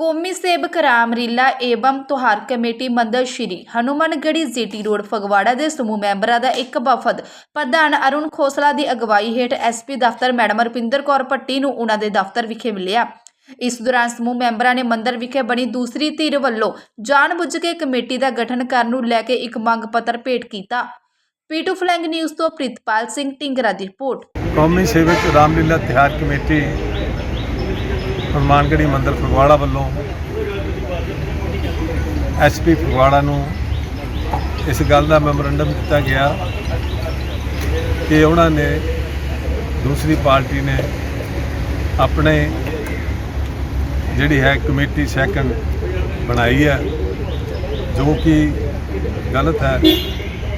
ਕੌਮੀ ਸੇਵਕ ਰਾਮਰੀਲਾ ਏਵਮ ਤੁਹਾਰ ਕਮੇਟੀ ਮੰਦਰ ਸ਼੍ਰੀ ਹਨੂਮਨਗੜੀ ਜੀਟੀ ਰੋਡ, ਫਗਵਾੜਾ ਦੇ ਸਮੂਹ ਮੈਂਬਰਾਂ ਦਾ ਇੱਕ ਵਫਦ ਪ੍ਰਧਾਨ ਅਰੁਣ ਖੋਸਲਾ ਦੀ ਅਗਵਾਈ ਹੇਠ ਐਸਪੀ ਦਫ਼ਤਰ ਮੈਡਮ ਰੁਪਿੰਦਰ ਕੌਰ ਭੱਟੀ ਨੂੰ ਉਹਨਾਂ ਦੇ ਦਫ਼ਤਰ ਵਿਖੇ ਮਿਲਿਆ। ਇਸ ਦੌਰਾਨ ਸਮੂਹ ਮੈਂਬਰਾਂ ਨੇ ਮੰਦਰ ਵਿਖੇ ਬਣੀ ਦੂਸਰੀ ਧਿਰ ਵੱਲੋਂ ਜਾਣਬੁੱਝ ਕੇ ਕਮੇਟੀ ਦਾ ਗਠਨ ਕਰਨ ਨੂੰ ਲੈ ਕੇ ਇੱਕ ਮੰਗ ਪੱਤਰ ਭੇਟ ਕੀਤਾ। ਪੀਟੂ ਫਲੈਂਗ ਨਿਊਜ਼ ਤੋਂ ਪ੍ਰਿਤਪਾਲ ਸਿੰਘ ਢਿੰਗਰਾ ਦੀ ਰਿਪੋਰਟ। ਕੌਮੀ ਸੇਵਕ ਰਾਮਲੀਲਾ ਤਿਹਾਰ ਕਮੇਟੀ ਹਨੂੰਮਾਨਗੜ੍ਹੀ ਮੰਦਿਰ ਫਗਵਾੜਾ ਵੱਲੋਂ ਐਸਪੀ ਫਗਵਾੜਾ ਨੂੰ ਇਸ ਗੱਲ ਦਾ ਮੈਮੋਰੰਡਮ ਦਿੱਤਾ ਗਿਆ ਕਿ ਉਹਨਾਂ ਨੇ ਦੂਸਰੀ ਪਾਰਟੀ ਨੇ ਆਪਣੇ ਜਿਹੜੀ ਹੈ ਕਮੇਟੀ ਸੈਕੰਡ ਬਣਾਈ ਹੈ, ਜੋ ਕਿ ਗਲਤ ਹੈ।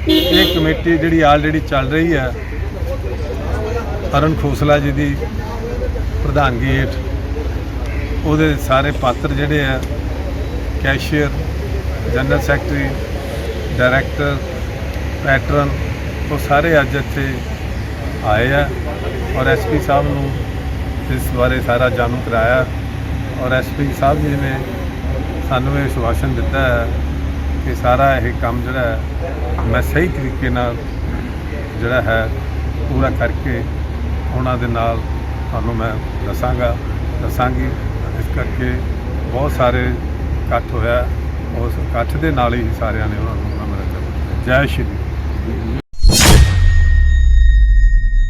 ਇਹ ਕਮੇਟੀ ਜਿਹੜੀ ਆਲਰੇਡੀ ਚੱਲ ਰਹੀ ਹੈ ਅਰਨ ਖੋਸਲਾ ਜੀ ਦੀ ਪ੍ਰਧਾਨਗੀ ਹੇਠ। ਉਹਦੇ ਸਾਰੇ ਪਾਤਰ ਜਿਹੜੇ ਆ cashier general secretary director patron ਉਹ ਸਾਰੇ ਅੱਜ ਇੱਥੇ ਆਏ ਆ ਔਰ ਐਸਪੀ ਸਾਹਿਬ ਨੂੰ ਇਸ ਬਾਰੇ ਸਾਰਾ ਜਾਣੂ ਕਰਾਇਆ ਔਰ ਐਸਪੀ ਸਾਹਿਬ ਜੀ ਨੇ ਸਾਨੂੰ ਇਹ ਸੁਭਾਸ਼ਣ ਦਿੱਤਾ ਹੈ ਕਿ ਸਾਰਾ ਇਹ ਕੰਮ ਜਿਹੜਾ ਹੈ, ਮੈਂ ਸਹੀ ਤਰੀਕੇ ਨਾਲ ਜਿਹੜਾ ਹੈ, ਪੂਰਾ ਕਰਕੇ ਉਹਨਾਂ ਦੇ ਨਾਲ ਤੁਹਾਨੂੰ ਮੈਂ ਦੱਸਾਂਗਾ, ਦੱਸਾਂਗੀ। ਇਸ ਕਰਕੇ ਬਹੁਤ ਸਾਰੇ ਇਕੱਠ ਹੋਇਆ। ਉਸ ਇਕੱਠ ਦੇ ਨਾਲ ਹੀ ਸਾਰਿਆਂ ਨੇ ਉਹਨਾਂ ਨੂੰ ਨਮਨ ਜੈ ਸ਼੍ਰੀ